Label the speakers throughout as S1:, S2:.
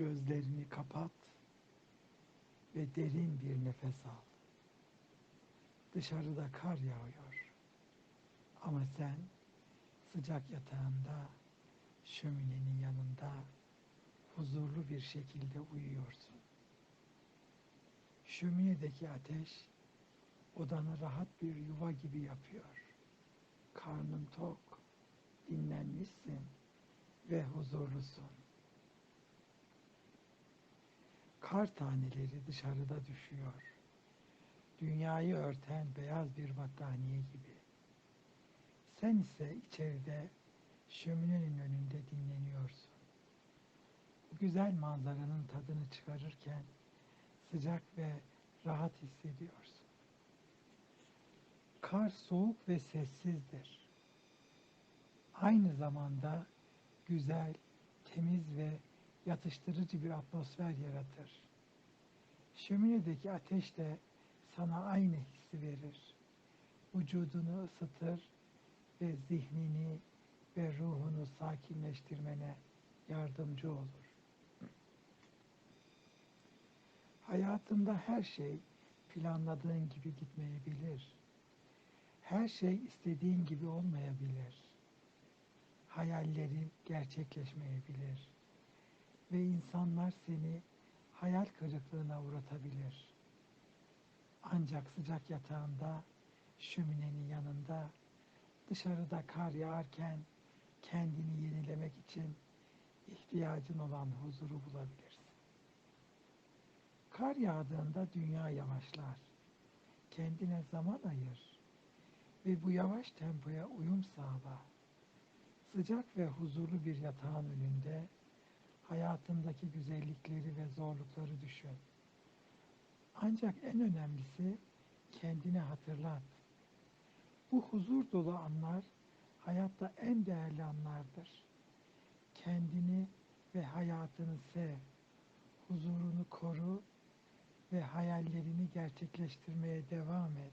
S1: Gözlerini kapat ve derin bir nefes al. Dışarıda kar yağıyor. Ama sen sıcak yatağında, şöminenin yanında huzurlu bir şekilde uyuyorsun. Şöminedeki ateş odanı rahat bir yuva gibi yapıyor. Karnın tok, dinlenmişsin ve huzurlusun. Kar taneleri dışarıda düşüyor. Dünyayı örten beyaz bir battaniye gibi. Sen ise içeride şöminenin önünde dinleniyorsun. Bu güzel manzaranın tadını çıkarırken sıcak ve rahat hissediyorsun. Kar soğuk ve sessizdir. Aynı zamanda güzel, temiz ve yatıştırıcı bir atmosfer yaratır. Şöminedeki ateş de sana aynı hissi verir. Vücudunu ısıtır ve zihnini ve ruhunu sakinleştirmene yardımcı olur. Hayatında her şey planladığın gibi gitmeyebilir. Her şey istediğin gibi olmayabilir. Hayallerin gerçekleşmeyebilir. Ve insanlar seni hayal kırıklığına uğratabilir. Ancak sıcak yatağında, şöminenin yanında, dışarıda kar yağarken kendini yenilemek için ihtiyacın olan huzuru bulabilirsin. Kar yağdığında dünya yavaşlar. Kendine zaman ayır ve bu yavaş tempoya uyum sağla. Sıcak ve huzurlu bir yatağın önünde hayatındaki güzellikleri ve zorlukları düşün. Ancak en önemlisi kendine hatırlat. Bu huzur dolu anlar hayatta en değerli anlardır. Kendini ve hayatını sev, huzurunu koru ve hayallerini gerçekleştirmeye devam et.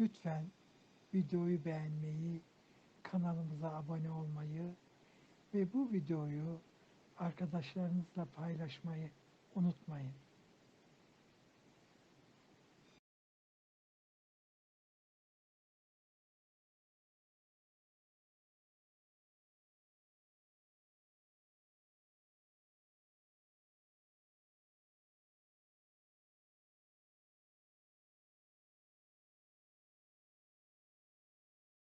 S1: Lütfen videoyu beğenmeyi, kanalımıza abone olmayı ve bu videoyu arkadaşlarınızla paylaşmayı unutmayın.